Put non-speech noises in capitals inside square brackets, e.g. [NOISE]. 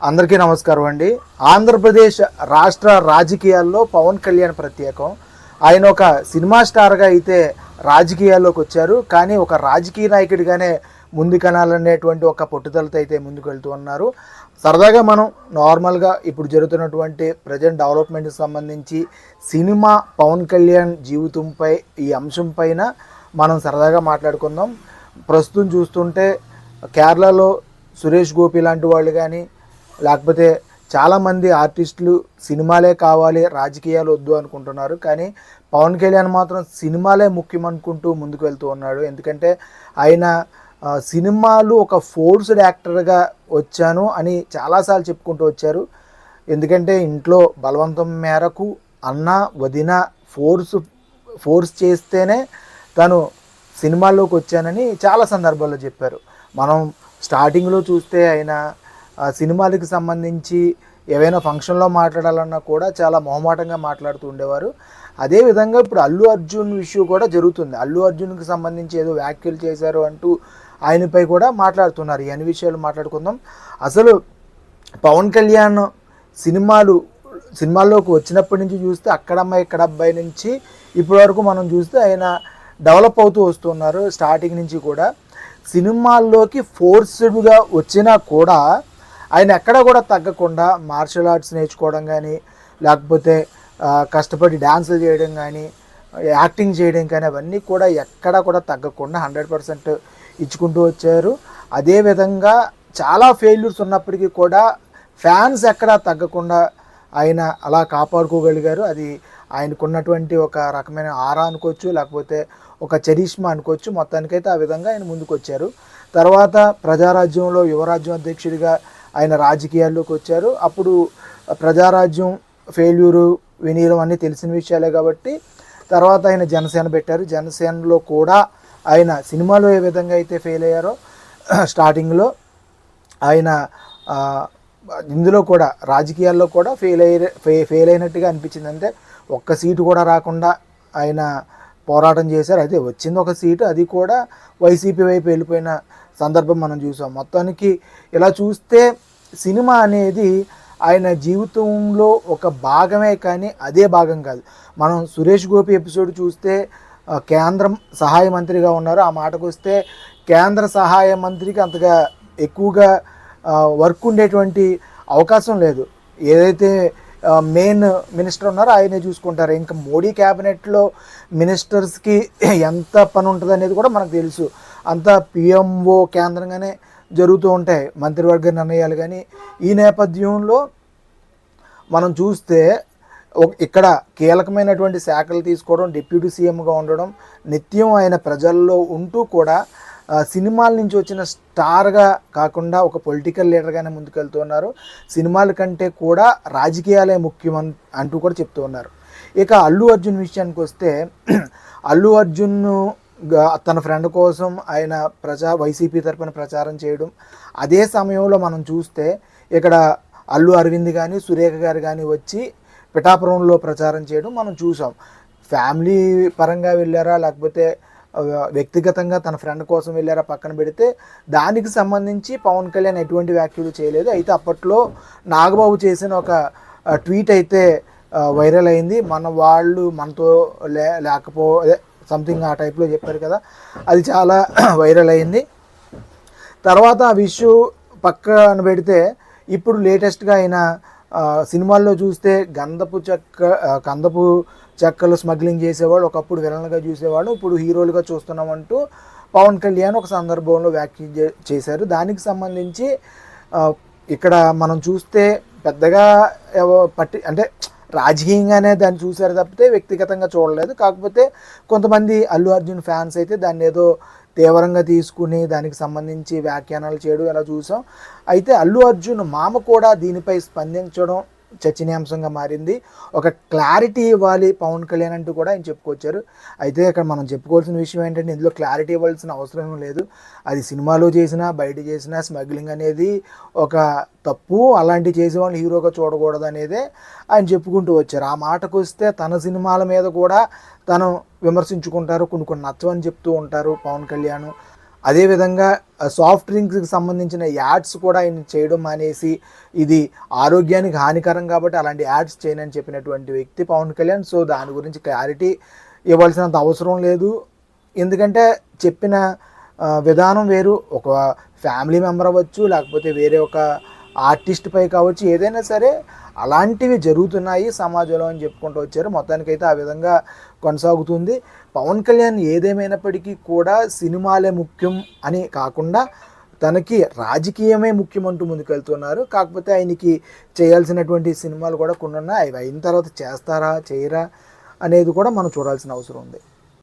అందరికీ నమస్కారం అండి. ఆంధ్రప్రదేశ్ రాష్ట్ర రాజకీయాల్లో పవన్ కళ్యాణ్ ప్రత్యేకం. ఆయన ఒక సినిమా స్టార్గా అయితే రాజకీయాల్లోకి వచ్చారు. కానీ ఒక రాజకీయ నాయకుడిగానే ముందుకనాలనేటువంటి ఒక పట్టుదలతో అయితే ముందుకు వెళ్తూ ఉన్నారు. సరదాగా మనం నార్మల్గా ఇప్పుడు జరుగుతున్నటువంటి ప్రజెంట్ డెవలప్మెంట్కి సంబంధించి సినిమా పవన్ కళ్యాణ్ జీవితంపై ఈ అంశం పైన మనం సరదాగా మాట్లాడుకుందాం. ప్రస్తుతం చూస్తుంటే కేరళలో సురేష్ గోపి లాంటి వాళ్ళు కానీ లేకపోతే చాలామంది ఆర్టిస్టులు సినిమాలే కావాలి రాజకీయాలు వద్దు అనుకుంటున్నారు. కానీ పవన్ కళ్యాణ్ మాత్రం సినిమాలే ముఖ్యం అనుకుంటూ ముందుకు వెళ్తూ ఉన్నాడు. ఎందుకంటే ఆయన సినిమాలు ఒక ఫోర్స్డ్ యాక్టర్గా వచ్చాను అని చాలాసార్లు చెప్పుకుంటూ వచ్చారు. ఎందుకంటే ఇంట్లో బలవంతం మేరకు అన్న వదిన ఫోర్స్ ఫోర్స్ చేస్తేనే తను సినిమాల్లోకి వచ్చానని చాలా సందర్భాల్లో చెప్పారు. మనం స్టార్టింగ్లో చూస్తే ఆయన సినిమాలకు సంబంధించి ఏవైనా ఫంక్షన్లో మాట్లాడాలన్నా కూడా చాలా మొహమాటంగా మాట్లాడుతూ ఉండేవారు. అదేవిధంగా ఇప్పుడు అల్లు అర్జున్ ఇష్యూ కూడా జరుగుతుంది. అల్లు అర్జున్కి సంబంధించి ఏదో వ్యాఖ్యలు చేశారు అంటూ ఆయనపై కూడా మాట్లాడుతున్నారు. ఈ అన్ని విషయాలు మాట్లాడుకుందాం. అసలు పవన్ కళ్యాణ్ సినిమాలు సినిమాల్లోకి వచ్చినప్పటి నుంచి చూస్తే అక్కడమ్మాయి ఇక్కడ అబ్బాయి నుంచి ఇప్పటి వరకు మనం చూస్తే ఆయన డెవలప్ అవుతూ వస్తున్నారు స్టార్టింగ్ నుంచి కూడా. సినిమాల్లోకి ఫోర్స్డ్గా వచ్చినా కూడా ఆయన ఎక్కడ కూడా తగ్గకుండా మార్షల్ ఆర్ట్స్ నేర్చుకోవడం కానీ లేకపోతే కష్టపడి డ్యాన్సులు చేయడం కానీ యాక్టింగ్ చేయడం కానీ అవన్నీ కూడా ఎక్కడ కూడా తగ్గకుండా హండ్రెడ్ పర్సెంట్ ఇచ్చుకుంటూ వచ్చారు. అదేవిధంగా చాలా ఫెయిల్యూర్స్ ఉన్నప్పటికీ కూడా ఫ్యాన్స్ ఎక్కడా తగ్గకుండా ఆయన అలా కాపాడుకోగలిగారు. అది ఆయనకున్నటువంటి ఒక రకమైన ఆరా అనుకోవచ్చు లేకపోతే ఒక చరిష్మా అనుకోవచ్చు. మొత్తానికైతే ఆ విధంగా ఆయన ముందుకు వచ్చారు తర్వాత ప్రజారాజ్యంలో యువరాజ్యం అధ్యక్షుడిగా ఆయన రాజకీయాల్లోకి వచ్చారు. అప్పుడు ప్రజారాజ్యం ఫెయిల్యూరు వినీలం అన్నీ తెలిసిన విషయాలే కాబట్టి తర్వాత ఆయన జనసేన పెట్టారు. జనసేనలో కూడా ఆయన సినిమాలో ఏ విధంగా అయితే ఫెయిల్ అయ్యారో [CLEARS THROAT] స్టార్టింగ్లో ఆయన ఇందులో కూడా రాజకీయాల్లో కూడా ఫెయిల్ అయ్యే ఫెయిల్ అయినట్టుగా అనిపించింది. అంటే ఒక్క సీటు కూడా రాకుండా ఆయన పోరాటం చేశారు. అయితే వచ్చింది ఒక సీటు అది కూడా వైసీపీ వైపు వెళ్ళిపోయిన సందర్భం మనం చూసాం. మొత్తానికి ఇలా చూస్తే సినిమా అనేది ఆయన జీవితంలో ఒక భాగమే కానీ అదే భాగం కాదు. మనం సురేష్ గోపి ఎపిసోడ్ చూస్తే కేంద్రం సహాయ మంత్రిగా ఉన్నారు. ఆ మాటకు వస్తే కేంద్ర సహాయ మంత్రికి అంతగా ఎక్కువగా వర్క్ ఉండేటువంటి అవకాశం లేదు. ఏదైతే మెయిన్ మినిస్టర్ ఉన్నారో ఆయనే చూసుకుంటారు. ఇంకా మోడీ క్యాబినెట్లో మినిస్టర్స్కి ఎంత పని ఉంటుంది అనేది కూడా మనకు తెలుసు. అంతా పిఎంఓ కేంద్రంగానే జరుగుతూ ఉంటాయి. మంత్రివర్గ నిర్ణయాలు కానీ ఈ నేపథ్యంలో మనం చూస్తే ఇక్కడ కీలకమైనటువంటి శాఖలు తీసుకోవడం డిప్యూటీ సీఎంగా ఉండడం నిత్యం ఆయన ప్రజల్లో ఉంటూ కూడా సినిమాల నుంచి వచ్చిన స్టార్గా కాకుండా ఒక పొలిటికల్ లీడర్గానే ముందుకెళ్తున్నారు సినిమాల కంటే కూడా రాజకీయాలే ముఖ్యం అంటూ కూడా చెప్తూ ఉన్నారు. ఇక అల్లు అర్జున్ విషయానికి వస్తే అల్లు అర్జున్ తన ఫ్రెండ్ కోసం ఆయన ప్రజా వైసీపీ తరపున ప్రచారం చేయడం. అదే సమయంలో మనం చూస్తే ఇక్కడ అల్లు అరవింద్ కానీ సురేఖ గారు కానీ వచ్చి పిఠాపురంలో ప్రచారం చేయడం మనం చూసాం. ఫ్యామిలీ పరంగా వెళ్ళారా? లేకపోతే వ్యక్తిగతంగా తన ఫ్రెండ్ కోసం వెళ్ళారా పక్కన పెడితే? దానికి సంబంధించి పవన్ కళ్యాణ్ ఎటువంటి వ్యాఖ్యలు చేయలేదు. అయితే అప్పట్లో నాగబాబు చేసిన ఒక ట్వీట్ అయితే వైరల్ అయింది. మన వాళ్ళు మనతో లే లేకపో సంథింగ్ ఆ టైప్లో చెప్పారు కదా. అది చాలా [CLEARS THROAT] వైరల్ అయింది. తర్వాత ఆ విషయం పక్కన పెడితే ఇప్పుడు లేటెస్ట్గా ఆయన సినిమాల్లో చూస్తే గంధపు చెక్క గంధపు చెక్కలు స్మగ్లింగ్ చేసేవాడు ఒకప్పుడు విలన్గా చూసేవాడు ఇప్పుడు హీరోలుగా చూస్తున్నామంటూ పవన్ కళ్యాణ్ ఒక సందర్భంలో వ్యాఖ్య చే- చేశారు. దానికి సంబంధించి ఇక్కడ మనం చూస్తే పెద్దగా పట్టి అంటే రాజకీయంగానే దాన్ని చూశారు తప్పితే వ్యక్తిగతంగా చూడలేదు. కాకపోతే కొంతమంది అల్లు అర్జున్ ఫ్యాన్స్ అయితే దాన్ని ఏదో తీవ్రంగా తీసుకుని దానికి సంబంధించి వ్యాఖ్యానాలు చేయడం ఇలా చూసాం. అయితే అల్లు అర్జున్ మామ కూడా దీనిపై స్పందించడం చర్చనీయాంశంగా మారింది. ఒక క్లారిటీ ఇవ్వాలి పవన్ కళ్యాణ్ అంటూ కూడా ఆయన చెప్పుకొచ్చారు. అయితే ఇక్కడ మనం చెప్పుకోవాల్సిన విషయం ఏంటంటే ఇందులో క్లారిటీ ఇవ్వాల్సిన అవసరం లేదు. అది సినిమాలో చేసినా బయట చేసినా స్మగ్లింగ్ అనేది ఒక తప్పు. అలాంటివి చేసేవాళ్ళు హీరోగా చూడకూడదు అనేదే ఆయన చెప్పుకుంటూ వచ్చారు. ఆ మాటకు వస్తే తన సినిమాల మీద కూడా తను విమర్శించుకుంటారు కొన్ని కొన్ని నచ్చవని చెప్తూ ఉంటారు పవన్ కళ్యాణ్. అదేవిధంగా సాఫ్ట్ డ్రింక్స్కి సంబంధించిన యాడ్స్ కూడా ఆయన చేయడం మానేసి ఇది ఆరోగ్యానికి హానికరం కాబట్టి అలాంటి యాడ్స్ చేయనని చెప్పినటువంటి వ్యక్తి పవన్ కళ్యాణ్. సో దాని గురించి క్లారిటీ ఇవ్వాల్సినంత అవసరం లేదు. ఎందుకంటే చెప్పిన విధానం వేరు. ఒక ఫ్యామిలీ మెంబర్ అవ్వచ్చు లేకపోతే వేరే ఒక ఆర్టిస్ట్ పై కావచ్చు ఏదైనా సరే అలాంటివి జరుగుతున్నాయి సమాజంలో అని చెప్పుకుంటూ వచ్చారు. మొత్తానికైతే ఆ విధంగా కొనసాగుతుంది. పవన్ కళ్యాణ్ ఏదేమైనప్పటికీ కూడా సినిమాలే ముఖ్యం అని కాకుండా తనకి రాజకీయమే ముఖ్యమంటూ ముందుకెళ్తున్నారు. కాకపోతే ఆయనకి చేయాల్సినటువంటి సినిమాలు కూడా కొన్ని ఉన్నాయి అవి అయిన తర్వాత చేస్తారా చేయరా అనేది కూడా మనం చూడాల్సిన అవసరం ఉంది.